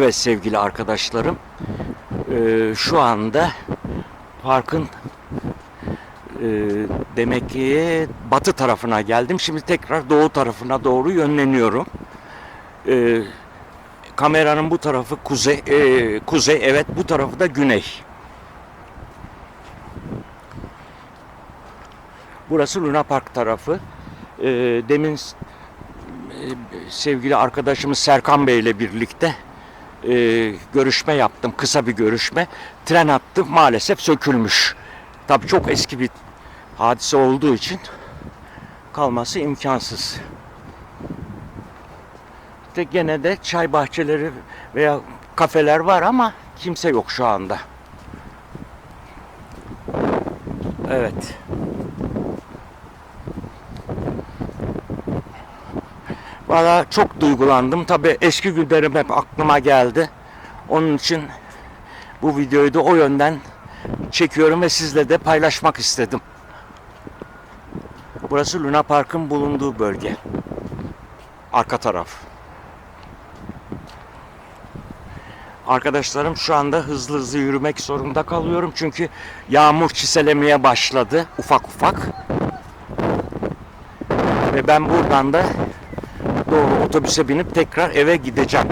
Evet sevgili arkadaşlarım. Ee, şu anda parkın e, demek ki batı tarafına geldim. Şimdi tekrar doğu tarafına doğru yönleniyorum. Ee, kameranın bu tarafı kuzey, e, kuzey evet bu tarafı da güney. Burası Luna Park tarafı. Ee, demin e, sevgili arkadaşımız Serkan Bey ile birlikte e, görüşme yaptım. Kısa bir görüşme. Tren hattı maalesef sökülmüş. Tabii çok eski bir hadise olduğu için kalması imkansız. İşte gene de çay bahçeleri veya kafeler var ama kimse yok şu anda. Evet. Valla çok duygulandım. Tabii eski günlerim hep aklıma geldi. Onun için bu videoyu da o yönden çekiyorum ve sizle de paylaşmak istedim. Burası Luna Park'ın bulunduğu bölge. Arka taraf. Arkadaşlarım şu anda hızlı hızlı yürümek zorunda kalıyorum çünkü yağmur çiselemeye başladı ufak ufak. Ve ben buradan da otobüse binip tekrar eve gideceğim.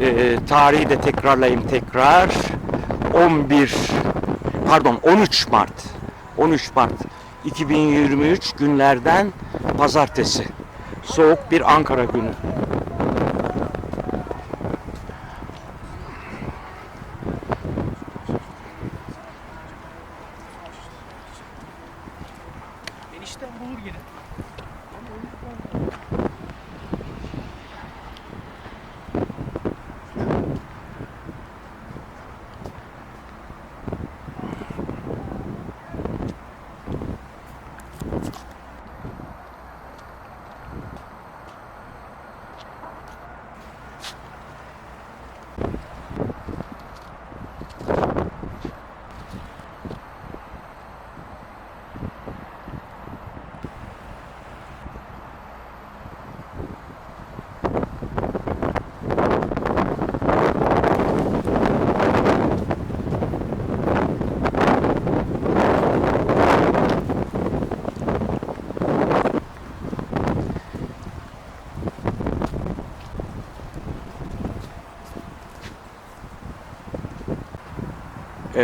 Ee, tarihi de tekrarlayayım tekrar. 11 pardon 13 Mart 13 Mart 2023 günlerden pazartesi. Soğuk bir Ankara günü.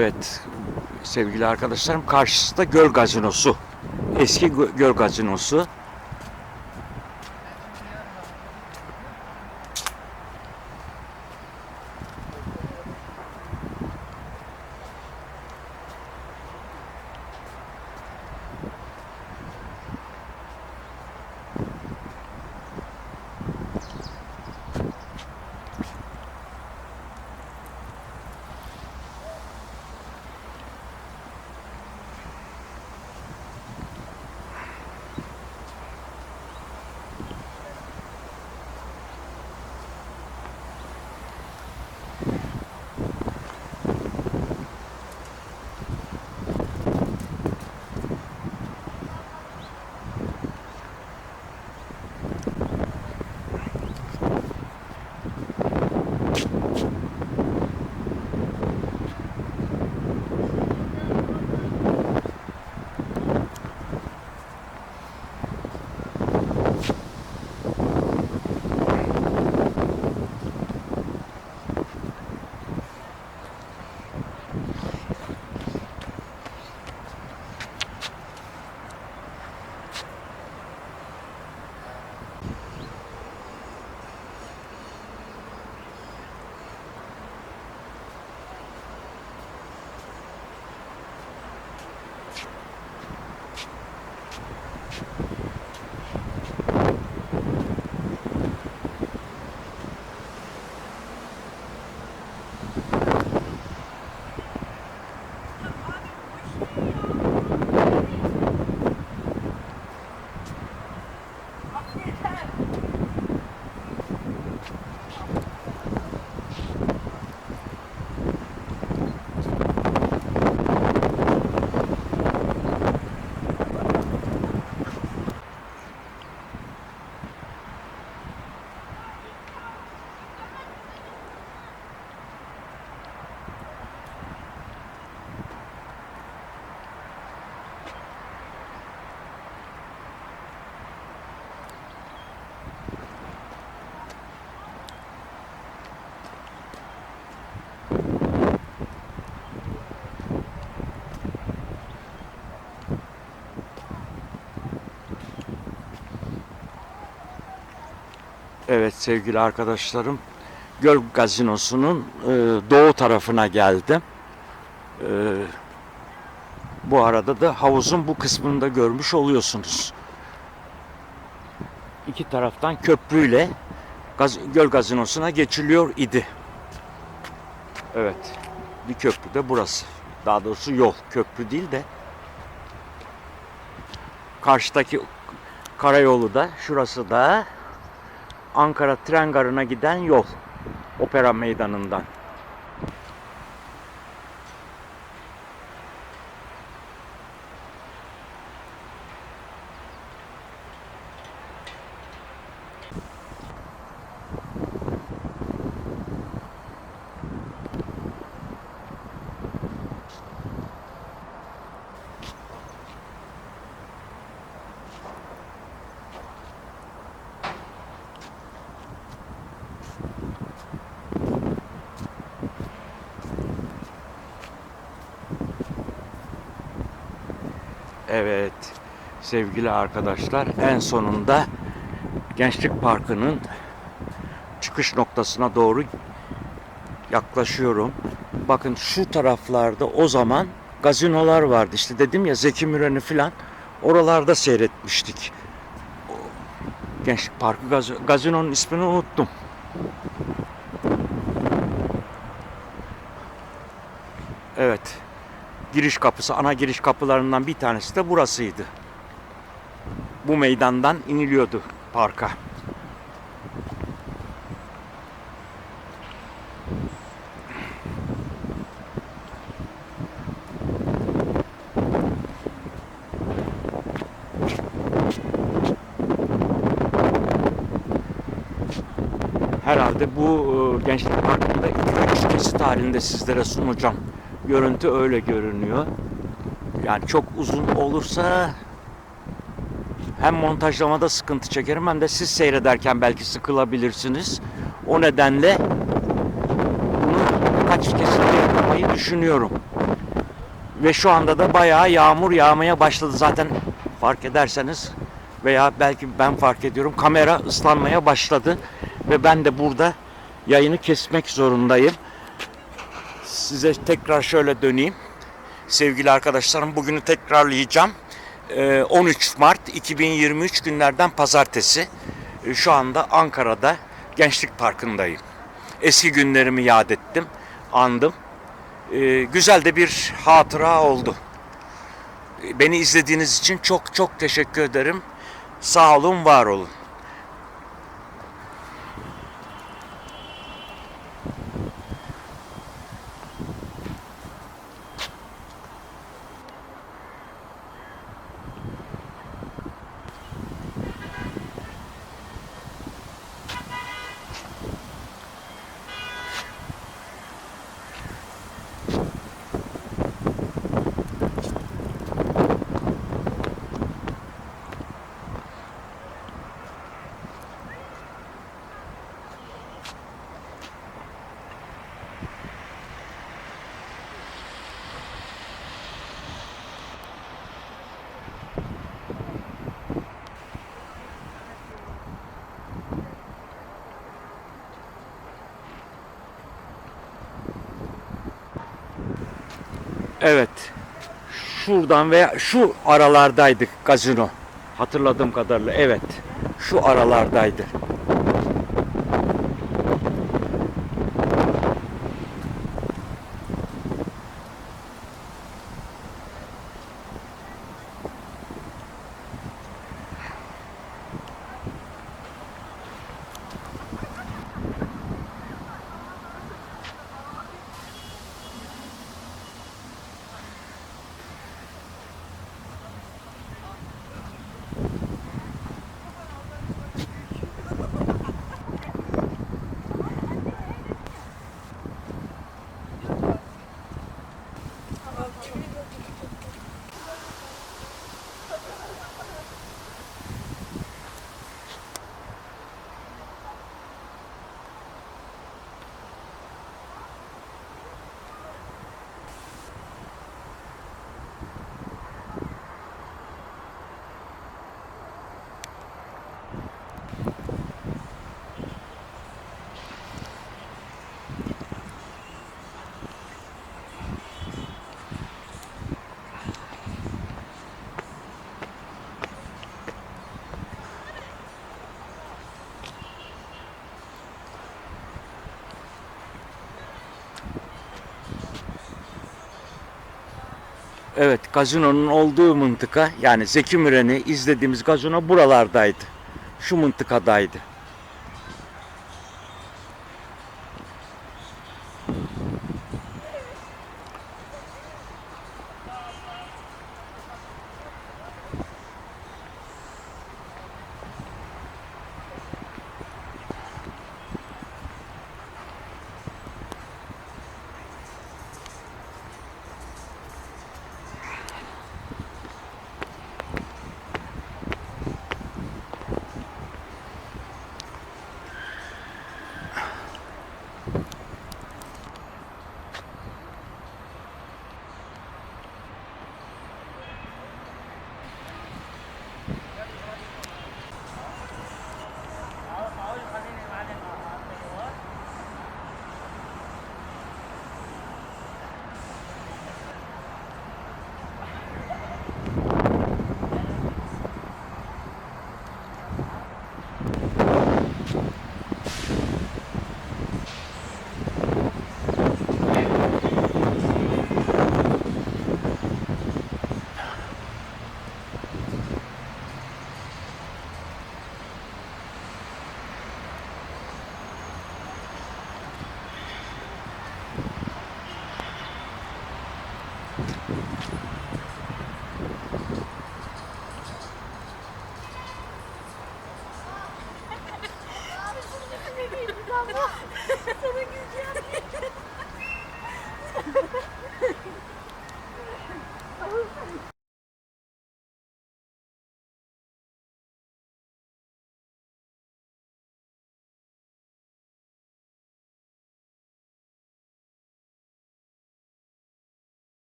Evet sevgili arkadaşlarım karşısında göl gazinosu. Eski gö- göl gazinosu. Evet sevgili arkadaşlarım, Göl Gazinosu'nun e, doğu tarafına geldim. E, bu arada da havuzun bu kısmını da görmüş oluyorsunuz. İki taraftan köprüyle gaz, Göl Gazinosu'na geçiliyor idi. Evet, bir köprü de burası. Daha doğrusu yol, köprü değil de. Karşıdaki karayolu da, şurası da Ankara tren garına giden yol. Opera meydanından. Evet sevgili arkadaşlar en sonunda Gençlik Parkı'nın çıkış noktasına doğru yaklaşıyorum. Bakın şu taraflarda o zaman gazinolar vardı. İşte dedim ya Zeki Müren'i filan oralarda seyretmiştik. Gençlik Parkı gaz- gazinonun ismini unuttum. Evet giriş kapısı, ana giriş kapılarından bir tanesi de burasıydı. Bu meydandan iniliyordu parka. Herhalde bu e, Gençlik Parkı'nda 2-3 kesit halinde sizlere sunacağım. Görüntü öyle görünüyor. Yani çok uzun olursa hem montajlamada sıkıntı çekerim hem de siz seyrederken belki sıkılabilirsiniz. O nedenle bunu kaç kesitte yapmayı düşünüyorum. Ve şu anda da bayağı yağmur yağmaya başladı zaten fark ederseniz veya belki ben fark ediyorum kamera ıslanmaya başladı ve ben de burada yayını kesmek zorundayım. Size tekrar şöyle döneyim. Sevgili arkadaşlarım bugünü tekrarlayacağım. Ee, 13 Mart 2023 günlerden pazartesi. Ee, Şu anda Ankara'da Gençlik Parkı'ndayım. Eski günlerimi yad ettim, andım. Ee, Güzel de bir hatıra oldu. Ee, Beni izlediğiniz için çok çok teşekkür ederim. Sağ olun, var olun. Evet. Şuradan veya şu aralardaydı gazino. Hatırladığım kadarıyla evet. Şu aralardaydı. Evet, gazinonun olduğu mıntıka yani Zeki Müren'i izlediğimiz gazino buralardaydı. Şu mıntıkadaydı. Sana güleceğim.